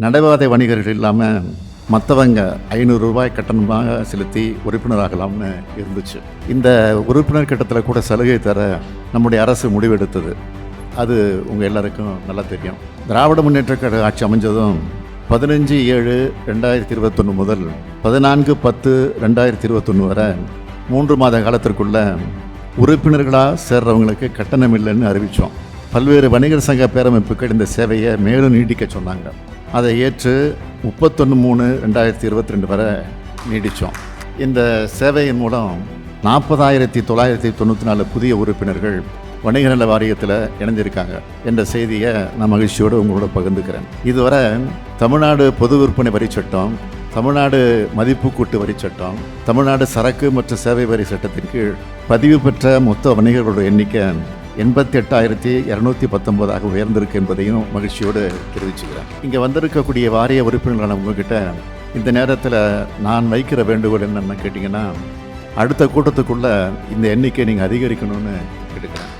நடைபாதை வணிகர்கள் இல்லாமல் மற்றவங்க ஐநூறு ரூபாய் கட்டணமாக செலுத்தி உறுப்பினராகலாம்னு இருந்துச்சு. இந்த உறுப்பினர் கட்டத்தில் கூட சலுகை தர நம்முடைய அரசு முடிவெடுத்தது. அது உங்கள் எல்லாருக்கும் நல்லா தெரியும். திராவிட முன்னேற்ற கழக ஆட்சி அமைஞ்சதும் பதினஞ்சு ஏழு ரெண்டாயிரத்தி இருபத்தொன்று முதல் பதினான்கு பத்து ரெண்டாயிரத்தி இருபத்தொன்று வரை மூன்று மாத காலத்திற்குள்ள உறுப்பினர்களாக சேர்றவங்களுக்கு கட்டணம் இல்லைன்னு அறிவித்தோம் பல்வேறு வணிகர் சங்க பேரமைப்புகள் இந்த சேவையை மேலும் நீட்டிக்க சொன்னாங்க. அதை ஏற்று முப்பத்தொன்று மூணு ரெண்டாயிரத்தி இருபத்தி ரெண்டு வரை நீடித்தோம். இந்த சேவையின் மூலம் நாற்பதாயிரத்தி தொள்ளாயிரத்தி தொண்ணூற்றி நாலு புதிய உறுப்பினர்கள் வணிக நல வாரியத்தில் இணைஞ்சிருக்காங்க என்ற செய்தியை நான் மகிழ்ச்சியோடு உங்களோட பகிர்ந்துக்கிறேன். இதுவரை தமிழ்நாடு பொது விற்பனை வரி சட்டம் தமிழ்நாடு மதிப்பு கூட்டு வரி சட்டம் தமிழ்நாடு சரக்கு மற்றும் சேவை வரி சட்டத்தின் கீழ் பதிவு பெற்ற மொத்த வணிகர்களோட எண்ணிக்கை எண்பத்தி எட்டாயிரத்தி இரநூத்தி பத்தொன்பதாக உயர்ந்திருக்கு என்பதையும் மகிழ்ச்சியோடு தெரிவிச்சுக்கிறேன். இங்கே வந்திருக்கக்கூடிய வாரிய உறுப்பினர்களான உங்ககிட்ட இந்த நேரத்தில் நான் வைக்கிற வேண்டுகோள் என்னென்னு கேட்டிங்கன்னா அடுத்த கூட்டத்துக்குள்ளே இந்த எண்ணிக்கை நீங்கள் அதிகரிக்கணும்னு கேட்டுக்கிறேன்.